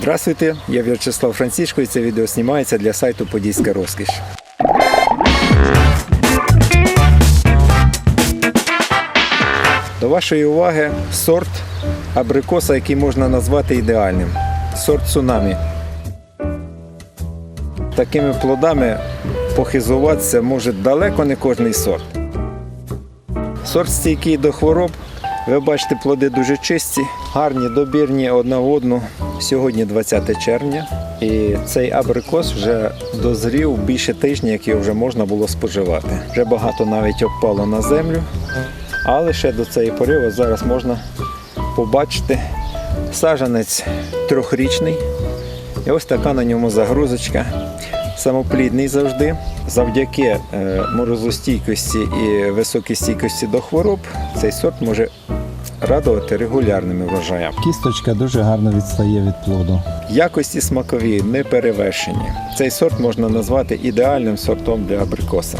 Здравствуйте, я В'ячеслав Францішко і це відео знімається для сайту Подільська розкіш. До вашої уваги сорт абрикоса, який можна назвати ідеальним. Сорт цунамі. Такими плодами похизуватися може далеко не кожний сорт. Сорт стійкий до хвороб. Ви бачите, плоди дуже чисті, гарні, добірні одна в одну. Сьогодні 20 червня. І цей абрикос вже дозрів більше тижня, як його вже можна було споживати. Вже багато навіть обпало на землю. Але ще до цієї пори зараз можна побачити сажанець трьохрічний. І ось така на ньому загрузочка. Самоплідний завжди. Завдяки е, морозостійкості і високій стійкості до хвороб цей сорт може радувати регулярними врожаями. Кісточка дуже гарно відстає від плоду. Якості смакові не перевершені. Цей сорт можна назвати ідеальним сортом для абрикоса.